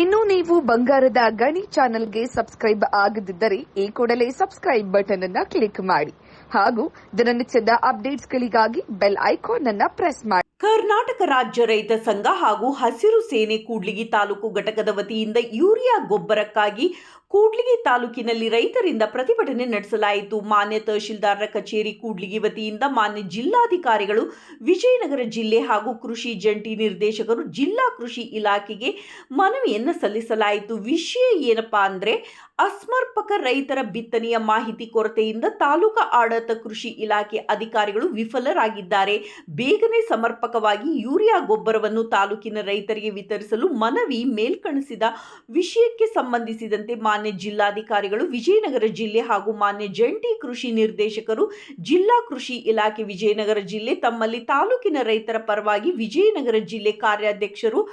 ಇನ್ನು ನೀವು ಬಂಗಾರದ ಗಣಿ ಚಾನೆಲ್ಗೆ ಸಬ್ಸ್ಕ್ರೈಬ್ ಆಗದಿದ್ದರೆ ಈ ಕೂಡಲೇ ಸಬ್ಸ್ಕ್ರೈಬ್ ಬಟನ್ ಅನ್ನ ಕ್ಲಿಕ್ ಮಾಡಿ ಹಾಗೂ ದಿನನಿತ್ಯದ ಅಪ್ಡೇಟ್ಸ್ಗಳಿಗಾಗಿ ಬೆಲ್ ಐಕಾನ್ ಅನ್ನ ಪ್ರೆಸ್ ಮಾಡಿ. ಕರ್ನಾಟಕ ರಾಜ್ಯ ರೈತ ಸಂಘ ಹಾಗೂ ಹಸಿರು ಸೇನೆ ಕೂಡ್ಲಿಗಿ ತಾಲೂಕು ಘಟಕದ ವತಿಯಿಂದ ಯೂರಿಯಾ ಗೊಬ್ಬರಕ್ಕಾಗಿ ಕೂಡ್ಲಿಗಿ ತಾಲೂಕಿನಲ್ಲಿ ರೈತರಿಂದ ಪ್ರತಿಭಟನೆ ನಡೆಸಲಾಯಿತು. ಮಾನ್ಯ ತಹಶೀಲ್ದಾರರ ಕಚೇರಿ ಕೂಡ್ಲಿಗಿ ವತಿಯಿಂದ ಮಾನ್ಯ ಜಿಲ್ಲಾಧಿಕಾರಿಗಳು, ವಿಜಯನಗರ ಜಿಲ್ಲೆ ಹಾಗೂ ಕೃಷಿ ಜಂಟಿ ನಿರ್ದೇಶಕರು, ಜಿಲ್ಲಾ ಕೃಷಿ ಇಲಾಖೆಗೆ ಮನವಿಯನ್ನು ಸಲ್ಲಿಸಲಾಯಿತು. ವಿಷಯ ಏನಪ್ಪಾ ಅಂದರೆ, ಅಸಮರ್ಪಕ ರೈತರ ಬಿತ್ತನೆಯ ಮಾಹಿತಿ ಕೊರತೆಯಿಂದ ತಾಲೂಕಾ ಆಡಳಿತ ಕೃಷಿ ಇಲಾಖೆ ಅಧಿಕಾರಿಗಳು ವಿಫಲರಾಗಿದ್ದಾರೆ. ಬೇಗನೆ ಸಮರ್ಪಕವಾಗಿ ಯೂರಿಯಾ ಗೊಬ್ಬರವನ್ನು ತಾಲೂಕಿನ ರೈತರಿಗೆ ವಿತರಿಸಲು ಮನವಿ ಮೇಲ್ಕಣಿಸಿದ ವಿಷಯಕ್ಕೆ ಸಂಬಂಧಿಸಿದಂತೆ ಮಾನ್ಯ ಜಿಲ್ಲಾಧಿಕಾರಿಗಳು, ವಿಜಯನಗರ ಜಿಲ್ಲೆ ಹಾಗೂ ಮಾನ್ಯ ಜಂಟಿ ಕೃಷಿ ನಿರ್ದೇಶಕರು, ಜಿಲ್ಲಾ ಕೃಷಿ ಇಲಾಖೆ ವಿಜಯನಗರ ಜಿಲ್ಲೆ, ತಮ್ಮಲ್ಲಿ ತಾಲೂಕಿನ ರೈತರ ಪರವಾಗಿ ವಿಜಯನಗರ ಜಿಲ್ಲೆ ಕಾರ್ಯಾಧ್ಯಕ್ಷರು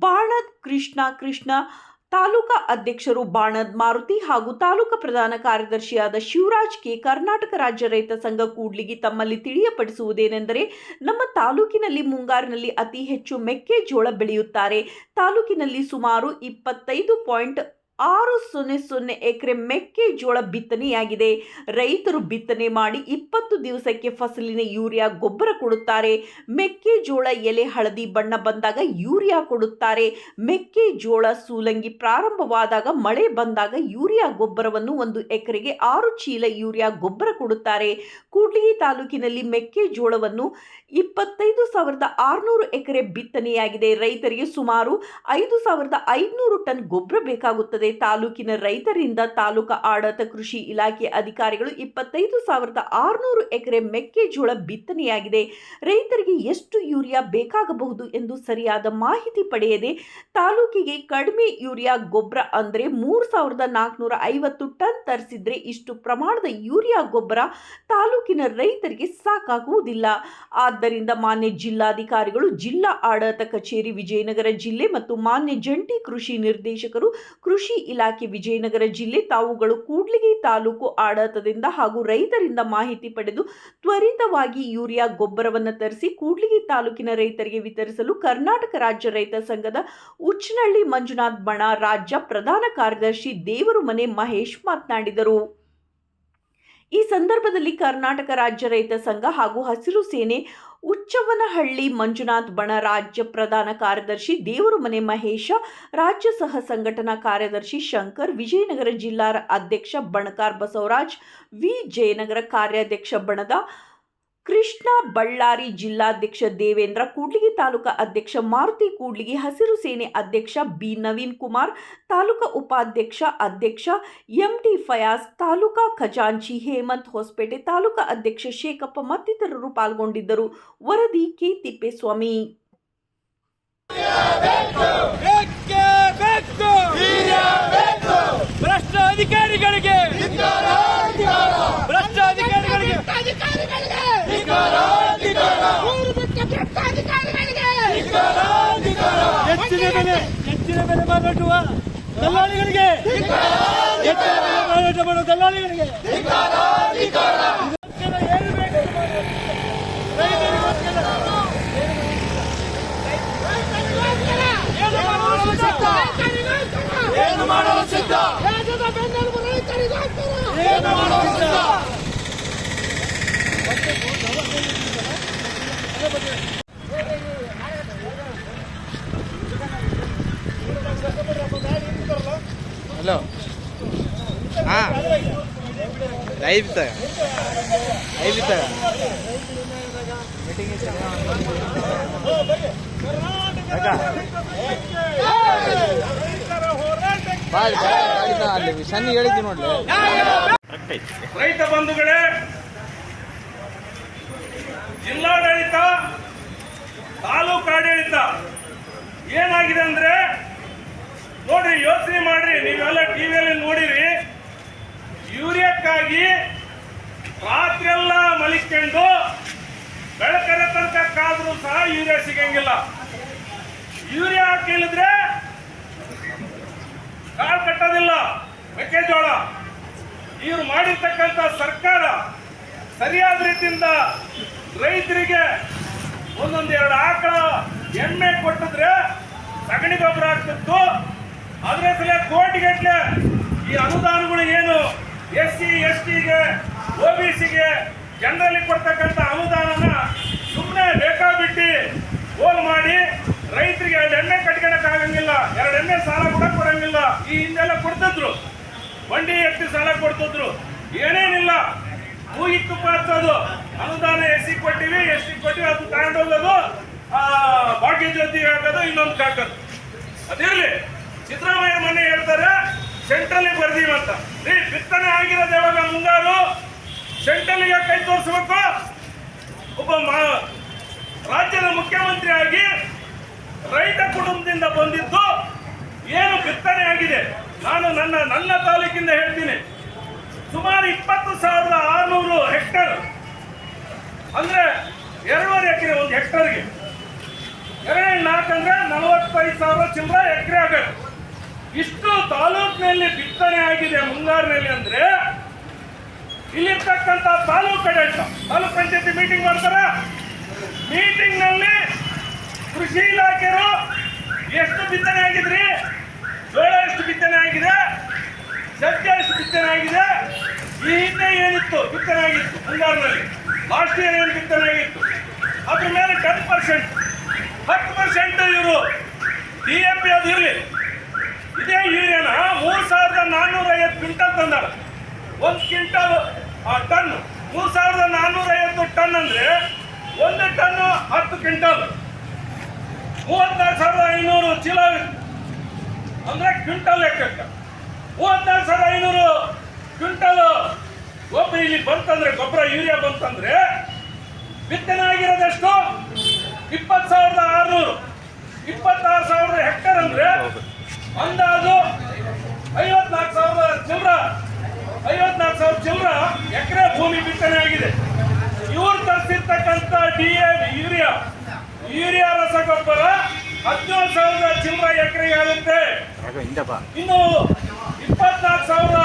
ಬಾಣದ್ ಕೃಷ್ಣ ಕೃಷ್ಣ, ತಾಲೂಕಾ ಅಧ್ಯಕ್ಷರು ಬಾಣದ್ ಮಾರುತಿ ಹಾಗೂ ತಾಲೂಕಾ ಪ್ರಧಾನ ಕಾರ್ಯದರ್ಶಿಯಾದ ಶಿವರಾಜ್ ಕೆ ಕರ್ನಾಟಕ ರಾಜ್ಯ ರೈತ ಸಂಘ ಕೂಡ್ಲಿಗೆ ತಮ್ಮಲ್ಲಿ ತಿಳಿಯಪಡಿಸುವುದೇನೆಂದರೆ, ನಮ್ಮ ತಾಲೂಕಿನಲ್ಲಿ ಮುಂಗಾರಿನಲ್ಲಿ ಅತಿ ಹೆಚ್ಚು ಮೆಕ್ಕೆಜೋಳ ಬೆಳೆಯುತ್ತಾರೆ. ತಾಲೂಕಿನಲ್ಲಿ ಸುಮಾರು ಇಪ್ಪತ್ತೈದು ಪಾಯಿಂಟ್ ಆರು ಸೊನ್ನೆ ಸೊನ್ನೆ ಎಕರೆ ಮೆಕ್ಕೆಜೋಳ ಬಿತ್ತನೆಯಾಗಿದೆ. ರೈತರು ಬಿತ್ತನೆ ಮಾಡಿ ಇಪ್ಪತ್ತು ದಿವಸಕ್ಕೆ ಫಸಲಿನ ಯೂರಿಯಾ ಗೊಬ್ಬರ ಕೊಡುತ್ತಾರೆ. ಮೆಕ್ಕೆಜೋಳ ಎಲೆ ಹಳದಿ ಬಣ್ಣ ಬಂದಾಗ ಯೂರಿಯಾ ಕೊಡುತ್ತಾರೆ. ಮೆಕ್ಕೆಜೋಳ ಸೂಲಂಗಿ ಪ್ರಾರಂಭವಾದಾಗ ಮಳೆ ಬಂದಾಗ ಯೂರಿಯಾ ಗೊಬ್ಬರವನ್ನು ಒಂದು ಎಕರೆಗೆ ಆರು ಚೀಲ ಯೂರಿಯಾ ಗೊಬ್ಬರ ಕೊಡುತ್ತಾರೆ. ಕೂಡ್ಲಿಗಿ ತಾಲೂಕಿನಲ್ಲಿ ಮೆಕ್ಕೆಜೋಳವನ್ನು ಇಪ್ಪತ್ತೈದು ಸಾವಿರದ ಆರುನೂರು ಎಕರೆ ಬಿತ್ತನೆಯಾಗಿದೆ. ರೈತರಿಗೆ ಸುಮಾರು ಐದು ಸಾವಿರದ ಐದುನೂರು ಟನ್ ಗೊಬ್ಬರ ಬೇಕಾಗುತ್ತದೆ. ತಾಲೂಕಿನ ರೈತರಿಂದ ತಾಲೂಕಾ ಆಡಳಿತ ಕೃಷಿ ಇಲಾಖೆ ಅಧಿಕಾರಿಗಳು ಇಪ್ಪತ್ತೈದು ಸಾವಿರದ ಆರುನೂರು ಎಕರೆ ಮೆಕ್ಕೆಜೋಳ ಬಿತ್ತನೆಯಾಗಿದೆ. ರೈತರಿಗೆ ಎಷ್ಟು ಯೂರಿಯಾ ಬೇಕಾಗಬಹುದು ಎಂದು ಸರಿಯಾದ ಮಾಹಿತಿ ಪಡೆಯದೆ ತಾಲೂಕಿಗೆ ಕಡಿಮೆ ಯೂರಿಯಾ ಗೊಬ್ಬರ ಅಂದರೆ ಮೂರು ಸಾವಿರದ ನಾಲ್ಕುನೂರ ಐವತ್ತು ಟನ್ ತರಿಸಿದ್ರೆ ಇಷ್ಟು ಪ್ರಮಾಣದ ಯೂರಿಯಾ ಗೊಬ್ಬರ ತಾಲೂಕಿನ ರೈತರಿಗೆ ಸಾಕಾಗುವುದಿಲ್ಲ. ಆದ್ದರಿಂದ ಮಾನ್ಯ ಜಿಲ್ಲಾಧಿಕಾರಿಗಳು, ಜಿಲ್ಲಾ ಆಡಳಿತ ಕಚೇರಿ ವಿಜಯನಗರ ಜಿಲ್ಲೆ ಮತ್ತು ಮಾನ್ಯ ಜಂಟಿ ಕೃಷಿ ನಿರ್ದೇಶಕರು ಕೃಷಿ ಇಲಾಖೆ ವಿಜಯನಗರ ಜಿಲ್ಲೆ ತಾವುಗಳು ಕೂಡ್ಲಿಗಿ ತಾಲೂಕು ಆಡಳಿತದಿಂದ ಹಾಗೂ ರೈತರಿಂದ ಮಾಹಿತಿ ಪಡೆದು ತ್ವರಿತವಾಗಿ ಯೂರಿಯಾ ಗೊಬ್ಬರವನ್ನು ತರಿಸಿ ಕೂಡ್ಲಿಗಿ ತಾಲೂಕಿನ ರೈತರಿಗೆ ವಿತರಿಸಲು ಕರ್ನಾಟಕ ರಾಜ್ಯ ರೈತ ಸಂಘದ ಉಚ್ಚನಳ್ಳಿ ಮಂಜುನಾಥ್ ಬಣ ರಾಜ್ಯ ಪ್ರಧಾನ ಕಾರ್ಯದರ್ಶಿ ದೇವರು ಮನೆ ಮಹೇಶ್ ಮಾತನಾಡಿದರು. ಈ ಸಂದರ್ಭದಲ್ಲಿ ಕರ್ನಾಟಕ ರಾಜ್ಯ ರೈತ ಸಂಘ ಹಾಗೂ ಹಸಿರು ಸೇನೆ ಉಚ್ಚವನಹಳ್ಳಿ ಮಂಜುನಾಥ್ ಬಣ ರಾಜ್ಯ ಪ್ರಧಾನ ಕಾರ್ಯದರ್ಶಿ ದೇವರು ಮನೆ ಮಹೇಶ, ರಾಜ್ಯ ಸಹ ಸಂಘಟನಾ ಕಾರ್ಯದರ್ಶಿ ಶಂಕರ್, ವಿಜಯನಗರ ಜಿಲ್ಲಾ ಅಧ್ಯಕ್ಷ ಬಣಕಾರ್ ಬಸವರಾಜ್, ವಿ. ಜಯನಗರ ಕಾರ್ಯಾಧ್ಯಕ್ಷ ಬಣದ ಕೃಷ್ಣ ಬಳ್ಳಾರಿ ಜಿಲ್ಲಾಧ್ಯಕ್ಷ ದೇವೇಂದ್ರ ಕೂಡ್ಲಿಗಿ ತಾಲೂಕಾ ಅಧ್ಯಕ್ಷ ಮಾರುತಿ ಕೂಡ್ಲಿಗಿ, ಹಸಿರು ಸೇನೆ ಅಧ್ಯಕ್ಷ ಬಿ ನವೀನ್ ಕುಮಾರ್, ತಾಲೂಕಾ ಉಪಾಧ್ಯಕ್ಷ ಅಧ್ಯಕ್ಷ ಎಂ ಟಿ ಫಯಾಜ್, ತಾಲೂಕಾ ಖಜಾಂಚಿ ಹೇಮಂತ್ ಹೊಸಪೇಟೆ, ತಾಲೂಕಾ ಅಧ್ಯಕ್ಷ ಶೇಖಪ್ಪ ಮತ್ತಿತರರು ಪಾಲ್ಗೊಂಡಿದ್ದರು. ವರದಿ ಕೆ ತಿಪ್ಪೇಸ್ವಾಮಿ ಭ್ರಷ್ಟ ಅಧಿಕಾರಿಗಳಿಗೆ ಹೆಚ್ಚಿನ ಬೆಲೆ ಹೆಚ್ಚಿನ ಬೆಲೆ ಮಾರಾಟುವ ದಲ್ಲಾಳಿಗಳಿಗೆ. ಹೆಚ್ಚಿನ ಬೆಲೆ ಮಾರಾಟ ಮಾಡುವ ದಲ್ಲಾಳಿಗಳಿಗೆ. ಏನು ಮಾಡಲು ಸಿದ್ಧ? ಏನು ಮಾಡಲು ಸಿದ್ಧ? ಹಲೋ. ಹಾಂ. ಲೈವ್ ಇತ್ತಾಗ ಲೈವ್ ಇತ್ತಾಗ ಬಾಯ್ ಬಾಳಿ ಅಲ್ಲಿ ಸಣ್ಣ ಹೇಳಿದ್ವಿ ನೋಡ್ಲಿ. ರೈತ ಬಂಧುಗಳೇ ಜಿಲ್ಲಾಡಳಿತ, ತಾಲೂಕು ಆಡಳಿತ ಏನಾಗಿದೆ ಅಂದ್ರೆ, ನೋಡ್ರಿ, ಯೋಚನೆ ಮಾಡ್ರಿ, ನೀವೆಲ್ಲ ಟಿವಿಯಲ್ಲಿ ನೋಡಿರಿ, ಯೂರಿಯಾಕ್ಕಾಗಿ ರಾತ್ರಿಯೆಲ್ಲ ಮಲಿಕೊಂಡು ಬೆಳಕರ ತನಕ ಕಾದ್ರೂ ಸಹ ಯೂರಿಯಾ ಸಿಗಂಗಿಲ್ಲ. ಯೂರಿಯಾ ಹಾಕಿಲ್ಲದ್ರೆ ಕಾಳು ಕಟ್ಟೋದಿಲ್ಲ, ಮೆಕ್ಕೆಜೋಳ. ಇವ್ರು ಮಾಡಿರ್ತಕ್ಕಂಥ ಸರ್ಕಾರ ಸರಿಯಾದ ರೀತಿಯಿಂದ ರೈತರಿಗೆ ಒಂದೊಂದು ಎರಡು ಆಕಳ ಎಮ್ಮೆ ಕೊಟ್ಟಿದ್ರೆ ಸಗಣಿ ಗೊಬ್ಬರ ಆಗ್ತಿತ್ತು. ಅದ್ರ ಸಲ ಕೋಟಿಗಟ್ಟಲೆ ಈ ಅನುದಾನಗಳು ಏನು? ಎಸ್ ಸಿ, ಎಸ್ ಟಿಗೆ ಒ ಬಿ ಸಿಗೆ ಜನರಲ್ಲಿ ಕೊಡ್ತಕ್ಕಂಥ ಅನುದಾನನ ಸುಮ್ಮನೆ ಬೇಕಾಬಿಟ್ಟು ಹೋಲ್ ಮಾಡಿ ರೈತರಿಗೆ ಎರಡು ಎಣ್ಣೆ ಕಟ್ಕೊಳಕ್ ಆಗಂಗಿಲ್ಲ, ಎರಡು ಎಣ್ಣೆ ಸಾಲ ಕೂಡ ಕೊಡಂಗಿಲ್ಲ. ಈ ಹಿಂದೆಲ್ಲ ಕೊಡ್ತಿದ್ರು. ಬಂಡಿ ಎತ್ತಿ ಸಾಲ ಕೊಡ್ತಿದ್ರು. ಏನೇನಿಲ್ಲ. ಹೂಗಿ ತುಪ್ಪ ಅದು ಅನುದಾನ ಎಸ್ ಸಿ ಕೊಟ್ಟಿವಿ, ಎಸ್ ಸಿ ಕೊಟ್ಟಿವಿ, ಅದು ತಗೊಂಡೋಗೋದು ಭಾಗ್ಯ ಜ್ಯೋತಿಗೆ ಹಾಕೋದು ಇನ್ನೊಂದು ಹಾಕೋದು ಅದಿರ್ಲಿ ಸಿದ್ದರಾಮಯ್ಯ ಮೊನ್ನೆ ಹೇಳ್ತಾರೆ ಸೆಂಟ್ರಲ್ ಅಂತ. ರೀ, ಬಿತ್ತನೆ ಆಗಿರೋದು ಯಾವಾಗ? ಮುಂಗಾರು? ಸೆಂಟ್ರಲ್ಗೆ ಕೈ ತೋರಿಸ್ಬೇಕು. ಒಬ್ಬ ರಾಜ್ಯದ ಮುಖ್ಯಮಂತ್ರಿ ಆಗಿ ರೈತ ಕುಟುಂಬದಿಂದ ಬಂದಿದ್ದು, ಏನು ಬಿತ್ತನೆ ಆಗಿದೆ? ನಾನು ನನ್ನ ನನ್ನ ತಾಲೂಕಿಂದ ಹೇಳ್ತೀನಿ. ಸುಮಾರು ಇಪ್ಪತ್ತು ಸಾವಿರದ ಆರುನೂರು ಹೆಕ್ಟರ್. ಅಂದ್ರೆ ಎರಡೂವರೆ ಎಕರೆ, ಒಂದು ಹೆಕ್ಟರ್ಗೆ. ಎರಡನೇ ನಾಲ್ಕು ಅಂದ್ರೆ ನಲವತ್ತೈದು ಸಾವಿರ ಚಿಲ್ಲರ ಎಕರೆ ಆಗಬೇಕು. ಇಷ್ಟು ತಾಲೂಕಿನಲ್ಲಿ ಬಿತ್ತನೆ ಆಗಿದೆ ಮುಂಗಾರಿನಲ್ಲಿ ಅಂದ್ರೆ, ಇಲ್ಲಿರ್ತಕ್ಕಂಥ ತಾಲೂಕು ಆಡಳಿತ ತಾಲೂಕ್ ಪಂಚಾಯತಿ ಮೀಟಿಂಗ್ ಮಾಡ್ತಾರ? ಮೀಟಿಂಗ್ನಲ್ಲಿ ಕೃಷಿ ಇಲಾಖೆಯರು ಎಷ್ಟು ಬಿತ್ತನೆ ಆಗಿದ್ರಿ? ಜೋಳ ಎಷ್ಟು ಬಿತ್ತನೆ ಆಗಿದೆ? ಸಜ್ಜೆ ಬಿತ್ತನಾಗಿದೆ ಈ ಹಿಂದೆ ಏನಿತ್ತು? ಬಿತ್ತನೆ ಆಗಿತ್ತು ಮುಂಗಾರಿನಲ್ಲಿ. ಲಾಸ್ಟ್ ಇಯರ್ ಏನು ಬಿತ್ತನೆ ಆಗಿತ್ತು ಅದ್ರ ಮೇಲೆ ಟೆನ್ ಪರ್ಸೆಂಟ್ ಹತ್ತು ಪರ್ಸೆಂಟ್ ಇವರು. ಡಿ ಎಂ ಪಿ ಅದು ಇರಲಿ. ಇದೇ ಯೂರಿಯಾನ ಮೂರು ಸಾವಿರದ ನಾನ್ನೂರ ಐವತ್ತು ಕ್ವಿಂಟಲ್ ತಂದಾರ. ಒಂದು ಕ್ವಿಂಟಲ್ ಟನ್. ಮೂರು ಸಾವಿರದ ನಾನ್ನೂರ ಐವತ್ತು ಟನ್ ಅಂದ್ರೆ ಒಂದು ಟನ್ ಹತ್ತು ಕ್ವಿಂಟಲ್. ಮೂವತ್ನಾಲ್ಕು ಸಾವಿರದ ಐನೂರು ಚೀಲ ಅಂದ್ರೆ ಕ್ವಿಂಟಲ್ ಲೆಕ್ಕಕ್ಕೆ ಮೂವತ್ನಾಲ್ಕು ಸಾವಿರ ಐನೂರು ಕ್ವಿಂಟಲ್ ಗೊಬ್ಬರ ಇಲ್ಲಿ ಬಂತಂದ್ರೆ ಗೊಬ್ಬರ ಯೂರಿಯಾ ಬಂತಂದ್ರೆ ಬಿತ್ತನೆ ಆಗಿರೋದೆಷ್ಟು ಇಪ್ಪತ್ತು ಸಾವಿರದ ಆರುನೂರು. ಇಪ್ಪತ್ತಾರು ಸಾವಿರದ ಹೆಕ್ಟೇರ್ ಅಂದ್ರೆ ಅಂದಾಜು ಐವತ್ನಾಲ್ಕು ಸಾವಿರದ ಚಿಲ್ಲರ ಐವತ್ನಾಲ್ಕು ಸಾವಿರ ಚಿಲ್ಲರ ಎಕರೆ ಭೂಮಿ ಬಿತ್ತನೆ ಆಗಿದೆ. ಇವ್ರು ತರಿಸಿರ್ತಕ್ಕಂಥ ಡಿ ಎ ಯೂರಿಯಾ. ಯೂರಿಯಾ ರಸಗೊಬ್ಬರ ಹದಿನೇಳು ಸಾವಿರದ ಚಿಲ್ಲರ ಎಕರೆಗೆ ಆಗುತ್ತೆ. ಇನ್ನು ಇಪ್ಪತ್ನಾಲ್ಕು ಸಾವಿರ,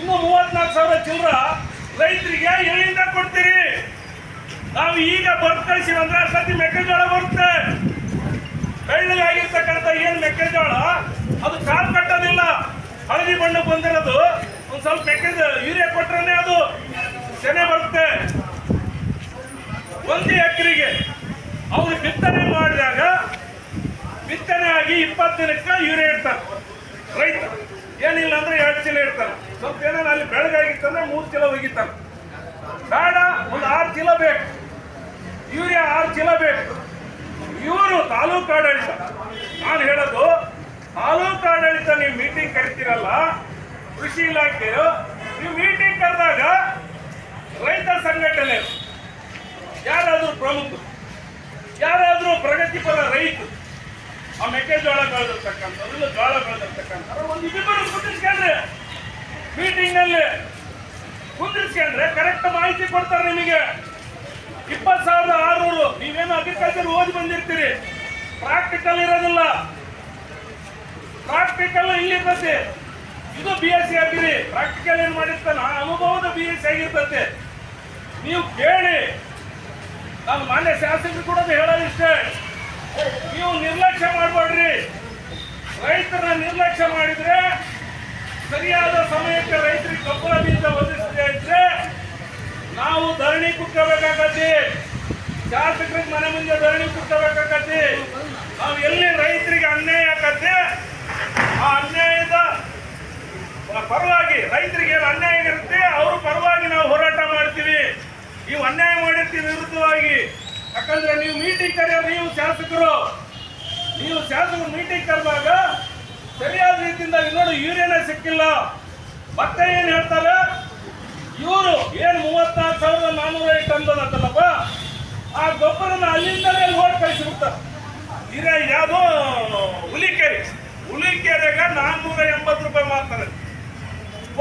ಇನ್ನು ಮೂವತ್ನಾಲ್ಕು ಸಾವಿರ ಚಿಲ್ಲರ ರೈತರಿಗೆ ಎಲ್ಲಿಂದ ಕೊಡ್ತೀರಿ. ನಾವು ಈಗ ಬರ್ತ್ ಕಳಿಸಿವಿ ಅಂದ್ರೆ ಅಷ್ಟೊತ್ತಿ ಮೆಕ್ಕೆಜೋಳ ಬರುತ್ತೆ. ಬೆಳ್ಳಗಾಗಿರ್ತಕ್ಕಂಥ ಏನು ಮೆಕ್ಕೆಜೋಳ, ಅದು ಕಾಲು ಕಟ್ಟೋದಿಲ್ಲ. ಹಳದಿ ಬಣ್ಣ ಬಂದಿರೋದು, ಒಂದು ಸ್ವಲ್ಪ ಮೆಕ್ಕೆಜ, ಯೂರಿಯಾ ಕೊಟ್ರೆ ಅದು ತೆನೆ ಬರುತ್ತೆ. ಒಂದು ಎಕರೆಗೆ ಅವರು ಬಿತ್ತನೆ ಮಾಡಿದಾಗ ಬಿತ್ತನೆ ಆಗಿ ಇಪ್ಪತ್ತು ದಿನಕ್ಕೆ ಯೂರಿಯಾ ಇಡ್ತಾರೆ ರೈತ ಏನಿಲ್ಲ ಅಂದ್ರೆ ಎರಡು ಚೀಲ ಇಡ್ತಾರೆ ಸ್ವಲ್ಪ ಏನಾರ ಅಲ್ಲಿ ಬೆಳಗಾಗಿತ್ತಂದ್ರೆ ಮೂರು ಚೀಲ ಒಗಿತಾರೆ ಬೇಡ, ಒಂದು ಆರು ಚೀಲ ಬೇಕು. ಯೂರಿಯಾ ಆರು ಚೀಲ ಬೇಕು. ಇವರು ತಾಲೂಕು ಆಡಳಿತ. ನಾನು ಹೇಳೋದು, ತಾಲೂಕು ಆಡಳಿತ ನೀವು ಮೀಟಿಂಗ್ ಕರಿತೀರಲ್ಲ, ಕೃಷಿ ಇಲಾಖೆಯು ನೀವು ಮೀಟಿಂಗ್ ಕರೆದಾಗ ರೈತ ಸಂಘಟನೆ, ಯಾರಾದರೂ ಪ್ರಮುಖ ಯಾರಾದರೂ ಪ್ರಗತಿಪರ ರೈತರು ಆ ಮೆಕ್ಕೆಜೋಳ ಬೆಳೆದಿರ್ತಕ್ಕಂಥವ್ರು ಜೋಳ ಬೆಳೆದಿರ್ತಕ್ಕಂಥವ್ರು ಒಂದು ಇಬ್ಬರು ಕುಂದಿಸ್ಕೊಂಡ್ರೆ ಮೀಟಿಂಗ್ನಲ್ಲಿ ಕುಂದಿಸ್ಕೊಂಡ್ರೆ ಕರೆಕ್ಟ್ ಮಾಹಿತಿ ಕೊಡ್ತಾರೆ ನಿಮಗೆ. ಇಪ್ಪತ್ತು ಸಾವಿರದ ಆರುನೂರು, ನೀವೇನು ಅಗ್ರಿಕಲ್ಚರ್ ಓದಿ ಬಂದಿರ್ತೀರಿ? ಪ್ರಾಕ್ಟಿಕಲ್ ಇರೋದಿಲ್ಲ. ಪ್ರಾಕ್ಟಿಕಲ್ ಇಲ್ಲಿರ್ತದೆ ಇದು ಬಿ ಎಸ್ ಸಿ ಆಗಿರಿ. ಪ್ರಾಕ್ಟಿಕಲ್ ಏನ್ ಮಾಡಿರ್ತಾನ ಅನುಭವದ ಬಿ ಎಸ್ ಸಿ ಆಗಿರ್ತದೆ ನೀವು ಕೇಳಿ. ನಾನು ಮಾನ್ಯ ಶಾಸಕರು ಕೂಡ ಹೇಳೋದು ಇಷ್ಟೇ ನೀವು ನಿರ್ಲಕ್ಷ್ಯ ಮಾಡಬೇಡ್ರಿ. ರೈತರ ನಿರ್ಲಕ್ಷ್ಯ ಮಾಡಿದ್ರೆ, ಸರಿಯಾದ ಸಮಯಕ್ಕೆ ರೈತರಿಗೆ ಗೊಬ್ಬರ ಬೀಜ ಒದಗಿಸದೇ ಇದ್ರೆ ನಾವು ಧರಣಿ ಕುಟ್ಕೋಬೇಕಾಗತ್ತೆ ಶಾಸಕರಿಗೆ ಮನೆ ಮುಂದೆ ಧರಣಿ ಕುಟ್ಕೋಬೇಕಾಗತ್ತೆ ನಾವು ಎಲ್ಲಿ ರೈತರಿಗೆ ಅನ್ಯಾಯ ಆಗತ್ತೆ, ಆ ಅನ್ಯಾಯದ ಪರವಾಗಿ ರೈತರಿಗೆ ಏನು ಅನ್ಯಾಯ ಇರುತ್ತೆ, ಅವ್ರ ಪರವಾಗಿ ನಾವು ಹೋರಾಟ ಮಾಡ್ತೀವಿ. ನೀವು ಅನ್ಯಾಯ ಮಾಡಿರ್ತೀವಿ ವಿರುದ್ಧವಾಗಿ. ಯಾಕಂದ್ರೆ ನೀವು ಮೀಟಿಂಗ್ ಕರೆಯೋ ನೀವು ಶಾಸಕರು. ನೀವು ಶಾಸಕರು ಮೀಟಿಂಗ್ ಕರೆದಾಗ ಸರಿಯಾದ ರೀತಿಯಿಂದ ಇನ್ನೊಂದು ನೋಡಿ ಯೂರಿಯಾನೇ ಸಿಕ್ಕಿಲ್ಲ. ಮತ್ತೆ ಏನು ಹೇಳ್ತಾರೆ? ಇವರು ಏನು ಮೂವತ್ನಾಲ್ಕು ಸಾವಿರದ ನಾನ್ನೂರ ಐದು ಟನ್ ಬಂದತ್ತಲ್ಲಪ್ಪ ಆ ಗೊಬ್ಬರನ ಅಲ್ಲಿಂದಲೇ ಹೋಗಿ ಕಳಿಸಿಬಿಡ್ತಾರೆ. ಇರ ಯಾವುದು ಹುಲಿಕೆರೆ. ಹುಲಿಕೆರೆಗ ನಾನ್ನೂರ ಎಂಬತ್ತು ರೂಪಾಯಿ ಮಾಡ್ತಾರೆ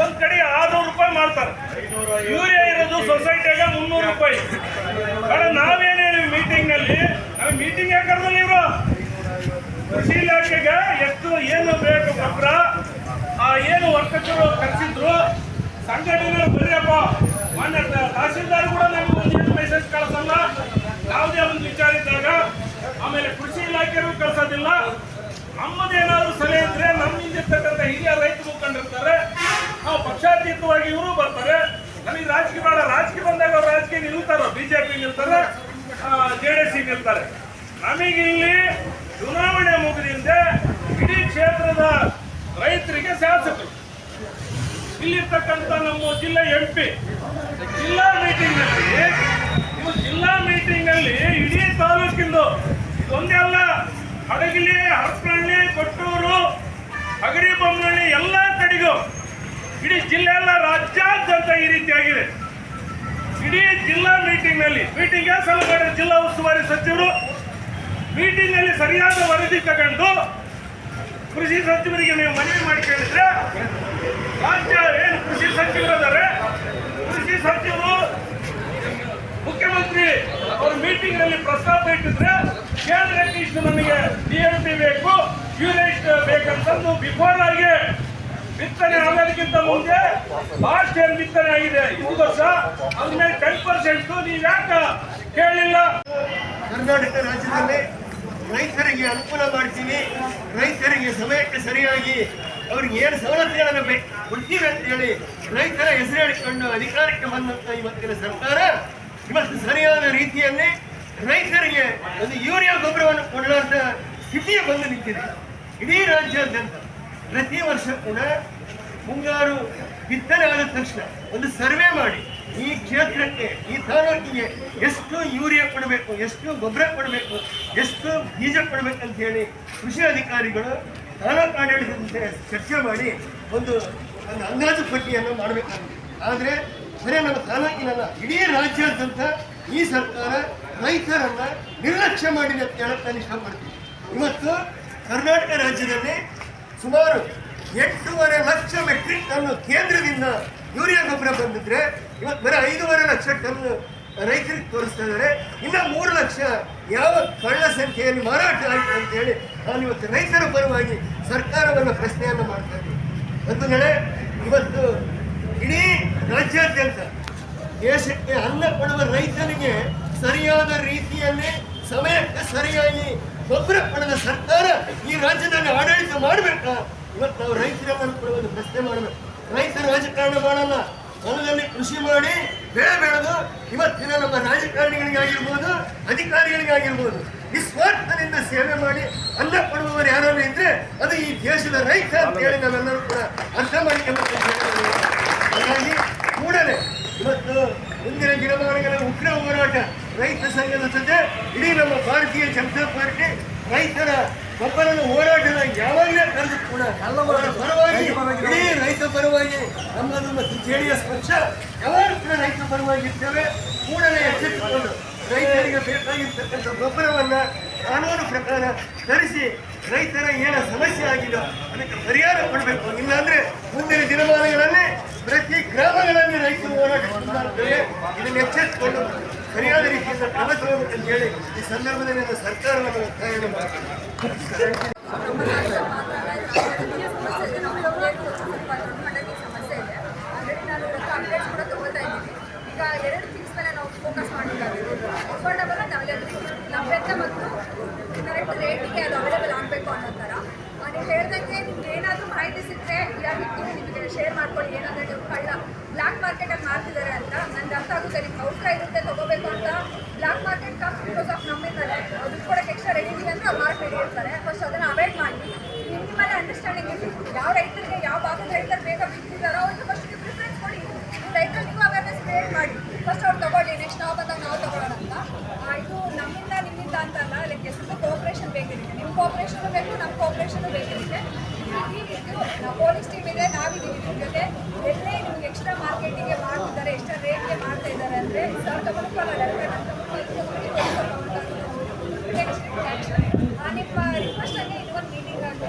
ಒಂದ್ ಕಡೆ ಆರ್ನೂರು ರೂಪಾಯಿ ಮಾಡ್ತಾರೆ ಯೂರಿಯಾ ಇರೋದು ಸೊಸೈಟಿಯಾಗ ಮುನ್ನೂರು ರೂಪಾಯಿ. ನಾವೇ ಮೀಟಿಂಗ್ನಲ್ಲಿ ನಮಗೆ ಮೀಟಿಂಗ್ ಯಾಕೆ ನೀವು? ಕೃಷಿ ಇಲಾಖೆಗೆ ಎಷ್ಟು, ಏನು ಬೇಕು ಗೊಬ್ಬರ ಆ ಏನು ವರ್ತಕರು ಕರೆಸಿದ್ರು ಸಂಘಟನೆ ಬರ್ರಿಯಪ್ಪ. ಮೊನ್ನೆ ತಹಸೀಲ್ದಾರ್ ಕೂಡ ನಮಗೆ ಒಂದು ಮೆಸೇಜ್ ಕಳ್ಸಲ್ಲ. ಯಾವುದೇ ಒಂದು ವಿಚಾರ ಇದ್ದಾಗ, ಆಮೇಲೆ ಕೃಷಿ ಇಲಾಖೆಗೂ ಕಳ್ಸೋದಿಲ್ಲ. ನಮ್ಮದೇನಾದ್ರೂ ಸಲಹೆ ಇದ್ರೆ ನಮ್ಮ ಹಿಂದಿರ್ತಕ್ಕಂಥ ಹಿರಿಯ ರೈತ ಮುಖಂಡಿರ್ತಾರೆ. ನಾವು ಪಕ್ಷಾತೀತವಾಗಿ ಇವರು ಬರ್ತಾರೆ. ನಮಗೆ ರಾಜಕೀಯ ಬೇಡ. ರಾಜಕೀಯ ಬಂದಾಗ ಅವ್ರು ರಾಜಕೀಯ ನಿಲ್ತಾರೋ. ಬಿಜೆಪಿ ನಿಲ್ತಾರೆ. ಜೆ ಡಿ ಎಸ್ ನಿಲ್ತಾರೆ. ನಮಗಿಲ್ಲಿ ಚುನಾವಣೆ ಮುಗಿದಿಂದ ಇಡೀ ಕ್ಷೇತ್ರದ ರೈತರಿಗೆ ಶಾಸಕರು. ಇಲ್ಲಿರ್ತಕ್ಕಂಥ ನಮ್ಮ ಜಿಲ್ಲಾ ಎಂ ಪಿ, ಜಿಲ್ಲಾ ಮೀಟಿಂಗ್ನಲ್ಲಿ ಇವು ಜಿಲ್ಲಾ ಮೀಟಿಂಗ್ನಲ್ಲಿ ಇಡೀ ತಾಲೂಕಿಂದು ಒಂದೇ ಅಲ್ಲ, ಹಡಗಲಿ ಹರಪಳ್ಳಿ ಕೊಟ್ಟೂರು, ಹಗರಿ ಬೊಮ್ಮನಹಳ್ಳಿ ಎಲ್ಲ ಕಡೆಗೂ ಇಡೀ ಜಿಲ್ಲೆ ಎಲ್ಲ ರಾಜ್ಯಾದ್ಯಂತ ಈ ರೀತಿಯಾಗಿದೆ. ಇಡೀ ಜಿಲ್ಲಾ ಮೀಟಿಂಗ್ನಲ್ಲಿ ಮೀಟಿಂಗ್ ಸಲ ಜಿಲ್ಲಾ ಉಸ್ತುವಾರಿ ಸಚಿವರು ಮೀಟಿಂಗ್ನಲ್ಲಿ ಸರಿಯಾದ ವರದಿ ತಗೊಂಡು ಕೃಷಿ ಸಚಿವರಿಗೆ ನೀವು ಮನವಿ ಮಾಡಿಕೊಂಡಿದ್ರೆ ರಾಜ್ಯ ಏನು ಕೃಷಿ ಸಚಿವರಿದ್ದಾರೆ ಕೃಷಿ ಸಚಿವರು ಮುಖ್ಯಮಂತ್ರಿ ಅವರು ಮೀಟಿಂಗ್ನಲ್ಲಿ ಪ್ರಸ್ತಾಪ ಇಟ್ಟಿದ್ರೆ ಕೇಂದ್ರಕ್ಕೆ ಇಷ್ಟು ನಮಗೆ ಡಿಎಂಪಿ ಬೇಕು ಯೂರಿಯಾ ಇಷ್ಟು ಬೇಕಂತಂದು ಬಿಫೋರ್ ಆಗಿ ಬಿತ್ತನೆ ಆಗೋದಕ್ಕಿಂತ ಮುಂದೆ ಲಾಸ್ಟ್ ಏನ್ ಬಿತ್ತನೆ ಆಗಿದೆ. ಇದು ವರ್ಷ ಅದ್ಮೇಲೆ ಟೆನ್ ಪರ್ಸೆಂಟ್ ನೀವು ಯಾಕೆ ಕೇಳಿಲ್ಲ? ಕರ್ನಾಟಕ ರಾಜ್ಯದಲ್ಲಿ ರೈತರಿಗೆ ಅನುಕೂಲ ಮಾಡ್ತೀನಿ. ರೈತರಿಗೆ ಸಮಯಕ್ಕೆ ಸರಿಯಾಗಿ ಅವ್ರಿಗೆ ಏನು ಸವಲತ್ತುಗಳನ್ನು ಕೊಡ್ತೀವಿ ಅಂತ ಹೇಳಿ ರೈತರ ಹೆಸರು ಹೇಳಿಕೊಂಡು ಅಧಿಕಾರಕ್ಕೆ ಬಂದಂತ ಇವತ್ತಿನ ಸರ್ಕಾರ ಇವತ್ತು ಸರಿಯಾದ ರೀತಿಯಲ್ಲಿ ರೈತರಿಗೆ ಒಂದು ಯೂರಿಯಾ ಗೊಬ್ಬರವನ್ನು ಕೊಡಲಾರ್ದ ಸ್ಥಿತಿಯೇ ಬಂದು ನಿಂತಿದೆ. ಇಡೀ ರಾಜ್ಯಾದ್ಯಂತ. ಪ್ರತಿ ವರ್ಷ ಕೂಡ ಮುಂಗಾರು ಬಿತ್ತನೆ ಆದ ತಕ್ಷಣ ಒಂದು ಸರ್ವೆ ಮಾಡಿ ಈ ಕ್ಷೇತ್ರಕ್ಕೆ, ಈ ತಾಲೂಕಿಗೆ ಎಷ್ಟು ಯೂರಿಯಾ ಕೊಡಬೇಕು, ಎಷ್ಟು ಗೊಬ್ಬರ ಕೊಡಬೇಕು, ಎಷ್ಟು ಬೀಜ ಕೊಡಬೇಕು ಅಂತ ಹೇಳಿ ಕೃಷಿ ಅಧಿಕಾರಿಗಳು ತಾಲೂಕು ಆಡಳಿತದಂತೆ ಚರ್ಚೆ ಮಾಡಿ ಒಂದು ಒಂದು ಅಂದಾಜು ಪಟ್ಟಿಯನ್ನು ಮಾಡಬೇಕಾಗಿದೆ. ಆದರೆ ಬರೀ ನಮ್ಮ ತಾಲೂಕಿನಲ್ಲ, ಇಡೀ ರಾಜ್ಯಾದ್ಯಂತ ಈ ಸರ್ಕಾರ ರೈತರನ್ನ ನಿರ್ಲಕ್ಷ್ಯ ಮಾಡಿದೆ ಅಂತ ಹೇಳಕ್ಕೆ ನಾನು ಇಷ್ಟಪಡ್ತೀನಿ. ಇವತ್ತು ಕರ್ನಾಟಕ ರಾಜ್ಯದಲ್ಲಿ ಸುಮಾರು ಎಂಟೂವರೆ ಲಕ್ಷ ಮೆಟ್ರಿಕ್ ಟನ್ ಕೇಂದ್ರದಿಂದ ಯೂರಿಯಾ ಗೊಬ್ಬರ ಬಂದಿದ್ರೆ ಇವತ್ತು ಬರೀ ಐದೂವರೆ ಲಕ್ಷ ಟನ್ ರೈತರಿಗೆ ತೋರಿಸ್ತಾ ಇದ್ದಾರೆ ಇನ್ನು ಮೂರು ಲಕ್ಷ ಯಾವ ಕಳ್ಳ ಸಂಖ್ಯೆಯಲ್ಲಿ ಮಾರಾಟ ಆಯಿತು ಅಂತ ಹೇಳಿ ನಾನು ಇವತ್ತು ರೈತರ ಪರವಾಗಿ ಸರ್ಕಾರವನ್ನು ಪ್ರಶ್ನೆಯನ್ನು ಮಾಡ್ತಾ ಇದ್ದೀನಿ. ಒಂದು ಕಡೆ ಇವತ್ತು ಇಡೀ ರಾಜ್ಯಾದ್ಯಂತ ದೇಶಕ್ಕೆ ಅನ್ನ ಕೊಡುವ ರೈತನಿಗೆ ಸರಿಯಾದ ರೀತಿಯಲ್ಲಿ ಸಮಯಕ್ಕೆ ಸರಿಯಾಗಿ ಗೊಬ್ಬರ ಪಡೆದ ಸರ್ಕಾರ ಈ ರಾಜ್ಯದಲ್ಲಿ ಆಡಳಿತ ಮಾಡಬೇಕಾ? ಇವತ್ತು ನಾವು ರೈತರ ಒಂದು ಪ್ರಶ್ನೆ ಮಾಡಬೇಕು. ರೈತ ರಾಜಕಾರಣ ಮಾಡಲ್ಲ. ಹೊಲದಲ್ಲಿ ಕೃಷಿ ಮಾಡಿ ಬೆಳೆ ಬೆಳೆದು ಇವತ್ತಿನ ನಮ್ಮ ರಾಜಕಾರಣಿಗಳಿಗಾಗಿರ್ಬೋದು ಅಧಿಕಾರಿಗಳಿಗಾಗಿರ್ಬೋದು ನಿಸ್ವಾರ್ಥದಿಂದ ಸೇವೆ ಮಾಡಿ ಅನ್ನ ಕೊಡುವವರು ಯಾರಾದ್ರೂ ಇದ್ರೆ ಅದು ಈ ದೇಶದ ರೈತ ಅಂತ ಹೇಳಿ ನಾವೆಲ್ಲರೂ ಕೂಡ ಅರ್ಥ ಮಾಡಿಕೊಂಡು ಹಾಗಾಗಿ ಕೂಡಲೇ ಇವತ್ತು ಮುಂದಿನ ದಿನಮಾನಗಳ ಉಗ್ರ ಹೋರಾಟ ರೈತ ಸಂಘದ ಜೊತೆ ಇಡೀ ನಮ್ಮ ಭಾರತೀಯ ಜನತಾ ಪಾರ್ಟಿ ರೈತರ ಒಬ್ಬರನ್ನ ಹೋರಾಟದ ಯಾವಾಗಲೇ ಕರೆದು ಕೂಡ ಪರವಾಗಿ, ಇಡೀ ರೈತ ಪರವಾಗಿ ನಮ್ಮದು ನಮ್ಮ ಜೆ ಡಿ ಎಸ್ ಪಕ್ಷ ಯಾವಾಗಲೂ ಕೂಡ ರೈತ ಪರವಾಗಿ ಇರ್ತೇವೆ. ಕೂಡಲೇ ಎಚ್ಚೆತ್ತುಕೊಂಡು ರೈತರಿಗೆ ಬೇಕಾಗಿರ್ತಕ್ಕಂಥ ಗೊಬ್ಬರವನ್ನು ಕಾನೂನು ಪ್ರಕಾರ ತರಿಸಿ ರೈತರ ಏನ ಸಮಸ್ಯೆ ಆಗಿದೋ ಅದಕ್ಕೆ ಪರಿಹಾರ ಕೊಡಬೇಕು. ಇಲ್ಲಾಂದ್ರೆ ಮುಂದಿನ ದಿನಮಾನಗಳಲ್ಲಿ ಪ್ರತಿ ಗ್ರಾಮಗಳಲ್ಲಿ ರೈತರು ಹೋರಾಟ ಇದನ್ನು ಎಚ್ಚೆತ್ತುಕೊಂಡು ಸರಿಯಾದ ರೀತಿಯಿಂದ ಕ್ರಮ ತಗೋಬೇಕಂತ ಹೇಳಿ ಈ ಸಂದರ್ಭದಲ್ಲಿ ನಾನು ಸರ್ಕಾರವನ್ನು ಒತ್ತಾಯ ಎರಡು ಮೇಲೆ ನಾವು ಫೋಕಸ್ ಲಭ್ಯತೆ ಮತ್ತು ಕರೆಕ್ಟ್ ಅದು ಆಗಬೇಕು ಅನ್ನೋ ಥರ ನೀವು ಹೇಳ್ದಂಗೆ ಏನಾದರೂ ಮಾಹಿತಿ ನಿಮಗೆ ಶೇರ್ ಮಾಡ್ಕೊಳ್ಳಿ ಕಳ್ಳ ಬ್ಲ್ಯಾಕ್ ಮಾರ್ಕೆಟಲ್ಲಿ ಮಾಡ್ತಿದ್ದಾರೆ ಅಂತ ನನಗೆ ಅರ್ಥ ಆಗುತ್ತೆ ನಿಮ್ಗೆ ರೆಡಿ ಫಸ್ಟ್ ಅದನ್ನು ಅವಾಯ್ಡ್ ಮಾಡಿ ನಿಮ್ಮ ಮೇಲೆ ಅಂಡರ್ಸ್ಟ್ಯಾಂಡಿಂಗ್ ಇರಲಿ ಯಾವ ರೈತರಿಗೆ ಯಾವ ಭಾಗದ ರೈತರು ಬೇಗ ಬಿಟ್ಟಿದ್ದಾರೋ ಅವ್ರಿಗೆ ಫಸ್ಟ್ ನೀವು ಪ್ರಿಫರೆನ್ಸ್ ಕೊಡಿ ನೀವು ರೈತರು ನೀವು ಅವೇರ್ನೆಸ್ ಕ್ರಿಯೇಟ್ ಮಾಡಿ ಫಸ್ಟ್ ಅವ್ರು ತಗೊಳ್ಳಿ ನೆಕ್ಸ್ಟ್ ನಾವು ಬಂದಾಗ ನಾವು ತಗೊಳ್ಳೋಣ ಅಂತ ಆ, ಇದು ನಮ್ಮಿಂದ ನಿಮ್ಮಿಂದ ಅಂತ ಅಲ್ಲ ಲೈಕ್ ಎಷ್ಟು ಕೋಆಪ್ರೇಷನ್ ಬೇಕಿರುತ್ತೆ ನಿಮ್ಮ ಕೋಆಪ್ರೇಷನ್ ಬೇಕು ನಮ್ಮ ಕೋಆಪ್ರೇಷನ್ ಬೇಕಿರುತ್ತೆ ಟೀಮ್ ಇದ್ದು ನಾವು ಪೊಲೀಸ್ ಟೀಮ್ ಇದೆ ನಾವಿದ್ದೀವಿ ನಿಮ್ಮ ಜೊತೆ ಎಲ್ಲೇ ನಿಮ್ಗೆ ಎಕ್ಸ್ಟ್ರಾ ಮಾರ್ಕೆಟಿಂಗ್ ಮಾಡ್ತಿದ್ದಾರೆ ಎಕ್ಸ್ಟ್ರಾ ರೇಟ್ಗೆ ಮಾಡ್ತಾ ಇದ್ದಾರೆ ಅಂದರೆ ಸರ್ ತಗೊಳ್ಕಲ್ಲ ಆ, ನಿಮ್ಮ ರಿಕ್ವೆಸ್ಟ್ ಆಗಿ ಇನ್ನೊಂದು ಮೀಟಿಂಗ್ ಆಗಿ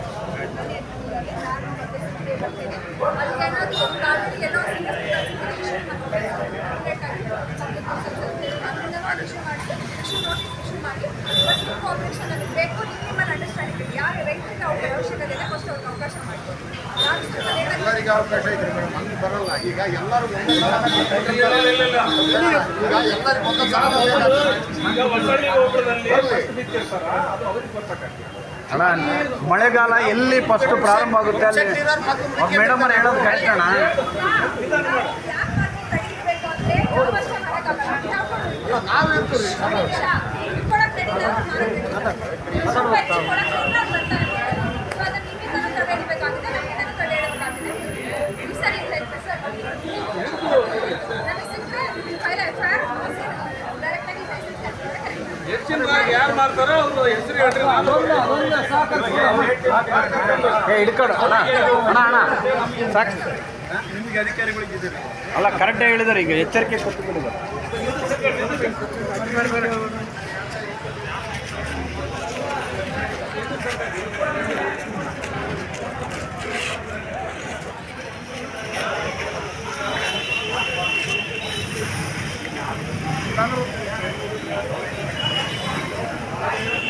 ಮನೆ ಎದುರುಗಡೆ ನಾನು ಮತ್ತೆ ಸಿಬ್ಬಂದಿ ಬರ್ತೀನಿ ಅದಕ್ಕೇನಾದರೂ ಒಂದು ಆಲ್ರೆಡಿ ಏನೋ ಇಶ್ಯೂ ಮಾಡಿ ಇಶ್ಯೂ ನೋಟಿಸ್ ಇಶ್ಯೂ ಮಾಡಿ ಬಟ್ ನಿಮ್ಮ ಕೋಆಪರೇಷನ್ ಅಲ್ಲಿ ಬೇಕು ನಿಮ್ಮಲ್ಲಿ ಅಂಡರ್ಸ್ಟ್ಯಾಂಡಿಂಗ್ ಇದೆ ಯಾರು ರೈತರಿಗೆ ಅವ್ರಿಗೆ ಅವಶ್ಯಕತೆ ಇದೆ ಫಸ್ಟ್ ಅವ್ರಿಗೆ ಅವಕಾಶ ಮಾಡಿ ಯಾರು ಇಷ್ಟಪಟ್ಟು ಏನಾದ್ರು ಎಲ್ಲರಿಗೆ ಅವಕಾಶ ಇದ್ರೆ ಮೇಡಮ್ ಹಂಗೆ ಬರಲ್ಲ. ಈಗ ಎಲ್ಲರೂ ಒಂದೇ ಸಲ ಈಗ ಎಲ್ಲರಿಗೂ ಒಂದೇ ಸಲ ಅಣ್ಣ ಮಳೆಗಾಲ ಎಲ್ಲಿ ಫಸ್ಟ್ ಪ್ರಾರಂಭ ಆಗುತ್ತೆ ಅಲ್ಲಿ? ಮೇಡಮ್ ಅವ್ರು ಹೇಳೋದು ಕರೆಕ್ಟ್ ಅಣ್ಣ? ಯಾರು ಮಾಡ್ತಾರೋ ಅವ್ರು ಹೆಸರು ಹೇಳ್ರಿ. ಏ ಹಿಡ್ಕೊಡು. ಅಣ್ಣ ಅಣ್ಣ ಅಣ್ಣ. ಸಾಕು ಅಲ್ಲ ಕರೆಕ್ಟಾಗಿ ಹೇಳಿದಾರೆ ಈಗ ಎಚ್ಚರಿಕೆ ಕೊಟ್ಟು